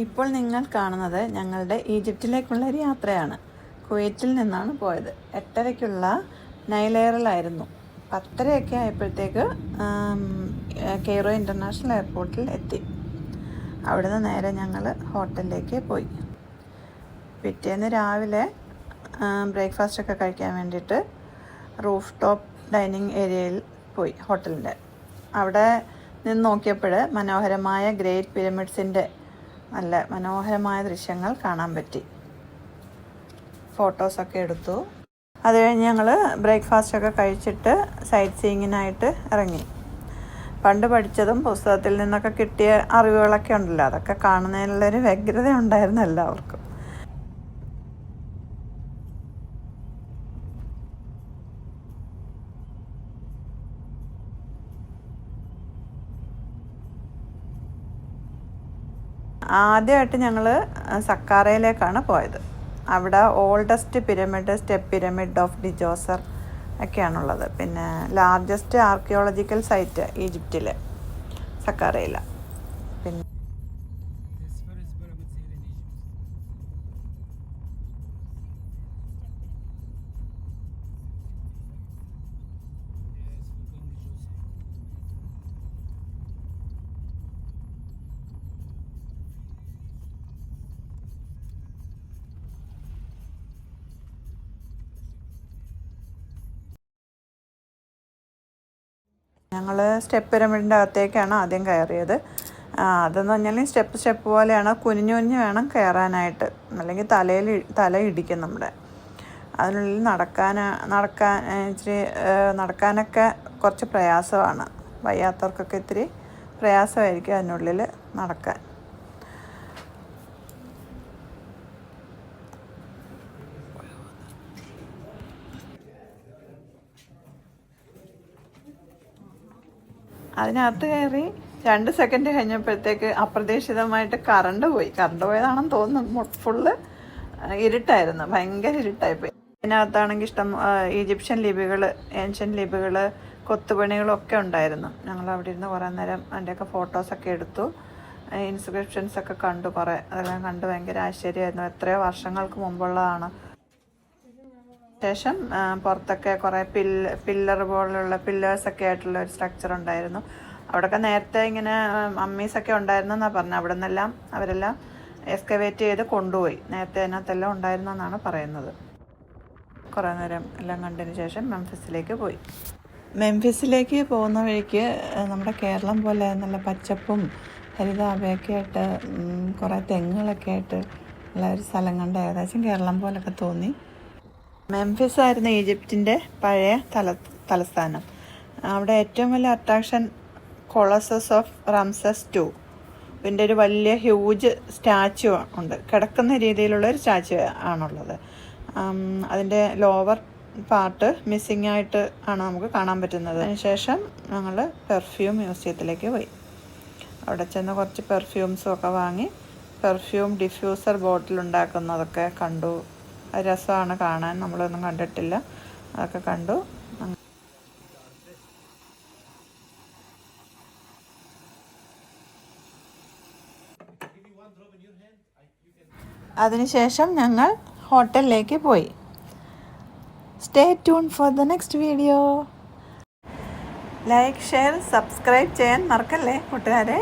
ഇപ്പോൾ നിങ്ങൾ കാണുന്നത് ഞങ്ങളുടെ ഈജിപ്തിലേക്കുള്ള ഒരു യാത്രയാണ്. കുവൈറ്റിൽ നിന്നാണ് പോയത്. എട്ടരയ്ക്കുള്ള നൈലെയറിലായിരുന്നു പത്തരയൊക്കെ ആയപ്പോഴത്തേക്ക് കെയ്റോ ഇന്റർനാഷണൽ എയർപോർട്ടിൽ എത്തി. അവിടുന്ന് നേരെ ഞങ്ങൾ ഹോട്ടലിലേക്ക് പോയി. പിറ്റേന്ന് രാവിലെ ബ്രേക്ക്ഫാസ്റ്റ് ഒക്കെ കഴിക്കാൻ വേണ്ടിയിട്ട് റൂഫ് ടോപ്പ് ഡൈനിങ് ഏരിയയിൽ പോയി ഹോട്ടലിന്റെ. അവിടെ നിന്ന് നോക്കിയപ്പോൾ മനോഹരമായ ഗ്രേറ്റ് പിരമിഡ്സിന്റെ നല്ല മനോഹരമായ ദൃശ്യങ്ങൾ കാണാൻ പറ്റി. ഫോട്ടോസൊക്കെ എടുത്തു. അത് കഴിഞ്ഞ് ഞങ്ങൾ ബ്രേക്ക്ഫാസ്റ്റ് ഒക്കെ കഴിച്ചിട്ട് സൈറ്റ് സീയിങ്ങിനായിട്ട് ഇറങ്ങി. പണ്ട് പഠിച്ചതും പുസ്തകത്തിൽ നിന്നൊക്കെ കിട്ടിയ അറിവുകളൊക്കെ ഉണ്ടല്ലോ. അതൊക്കെ കാണുന്നതിനുള്ളൊരു വ്യഗ്രത ഉണ്ടായിരുന്നു എല്ലാവർക്കും ആദ്യമായിട്ട് ഞങ്ങൾ സക്കാറയിലേക്കാണ് പോയത്. അവിടെ oldest pyramid step pyramid of Djoser ഒക്കെയാണുള്ളത്. പിന്നെ ലാർജസ്റ്റ് ആർക്കിയോളജിക്കൽ സൈറ്റ് ഈജിപ്തിലെ സക്കാറയില. പിന്നെ ഞങ്ങൾ സ്റ്റെപ്പ് പിരമിഡിന്റെ അകത്തേക്കാണ് ആദ്യം കയറിയത്. അതെന്ന് പറഞ്ഞാൽ സ്റ്റെപ്പ് സ്റ്റെപ്പ് പോലെയാണ് കുനിഞ്ഞു കുഞ്ഞു വേണം കയറാനായിട്ട്. അല്ലെങ്കിൽ തലയിൽ തല ഇടിക്കും നമ്മുടെ. അതിനുള്ളിൽ നടക്കാൻ നടക്കാൻ ഇച്ചിരി നടക്കാനൊക്കെ കുറച്ച് പ്രയാസമാണ്. വയ്യാത്തവർക്കൊക്കെ ഇത്തിരി പ്രയാസമായിരിക്കും അതിനുള്ളിൽ നടക്കാൻ. അതിനകത്ത് കയറി രണ്ട് സെക്കൻഡ് കഴിഞ്ഞപ്പോഴത്തേക്ക് അപ്രതീക്ഷിതമായിട്ട് കറണ്ട് പോയി. കറണ്ട് പോയതാണെന്ന് തോന്നുന്നു. ഫുള്ള് ഇരുട്ടായിരുന്നു. ഭയങ്കര ഇരുട്ടായിപ്പോയി. അതിനകത്താണെങ്കിൽ ഇഷ്ടം ഈജിപ്ഷ്യൻ ലിപികൾ ഏൻഷ്യൻ ലിപികൾ കൊത്തുപണികളൊക്കെ ഉണ്ടായിരുന്നു. ഞങ്ങൾ അവിടെ ഇരുന്ന് കുറേ നേരം അതിന്റെയൊക്കെ ഫോട്ടോസൊക്കെ എടുത്തു. ഇൻസ്ക്രിപ്ഷൻസൊക്കെ കണ്ടു കുറേ. അതെല്ലാം കണ്ട്. ഭയങ്കര ആശ്ചര്യമായിരുന്നു. എത്രയോ വർഷങ്ങൾക്ക് മുമ്പുള്ളതാണ്. ശേഷം പുറത്തൊക്കെ കുറേ പില്ല പില്ലർ പോലുള്ള പില്ലേഴ്സൊക്കെ ആയിട്ടുള്ള ഒരു സ്ട്രക്ചർ ഉണ്ടായിരുന്നു. അവിടെയൊക്കെ നേരത്തെ ഇങ്ങനെ അമ്മീസൊക്കെ ഉണ്ടായിരുന്നു എന്നാണ് പറഞ്ഞത്. അവിടെ നിന്നെല്ലാം അവരെല്ലാം എക്സ്കവേറ്റ് ചെയ്ത് കൊണ്ടുപോയി. നേരത്തെ അതിനകത്തെല്ലാം ഉണ്ടായിരുന്നു എന്നാണ് പറയുന്നത്. കുറേ നേരം എല്ലാം കണ്ടതിന് ശേഷം മെംഫിസിലേക്ക് പോയി. മെംഫിസിലേക്ക് പോകുന്ന വഴിക്ക് നമ്മുടെ കേരളം പോലെ നല്ല പച്ചപ്പും ഹരിതാഭയൊക്കെ ആയിട്ട് കുറേ തെങ്ങുകളൊക്കെ ആയിട്ട് ഉള്ള ഒരു സ്ഥലം കണ്ട് ഏകദേശം കേരളം പോലൊക്കെ തോന്നി. മെംഫിസ് ആയിരുന്നു ഈജിപ്തിന്റെ പഴയ തല തലസ്ഥാനം. അവിടെ ഏറ്റവും വലിയ attraction colossus of Ramses two ഇതിന്റെ ഒരു വലിയ ഹ്യൂജ് സ്റ്റാച്ചു ഉണ്ട്. കിടക്കുന്ന രീതിയിലുള്ള ഒരു സ്റ്റാച്ചു ആണുള്ളത്. അതിന്റെ ലോവർ പാർട്ട് മിസ്സിംഗ് ആയിട്ട് ആണ് നമുക്ക് കാണാൻ പറ്റുന്നത്. അതിനുശേഷം ഞങ്ങൾ പെർഫ്യൂം മ്യൂസിയത്തിലേക്ക് പോയി. അവിടെ ചെന്ന് കുറച്ച് പെർഫ്യൂംസും ഒക്കെ വാങ്ങി പെർഫ്യൂം ഡിഫ്യൂസർ ബോട്ടിൽ ഉണ്ടാക്കുന്നതൊക്കെ കണ്ടു. രസമാണ് കാണാൻ. നമ്മളൊന്നും കണ്ടിട്ടില്ല. അതൊക്കെ കണ്ടു. അതിനുശേഷം ഞങ്ങൾ ഹോട്ടലിലേക്ക് പോയി. Stay tune for the next video like share subscribe ചെയ്യാൻ മറക്കല്ലേ കൂട്ടുകാരെ?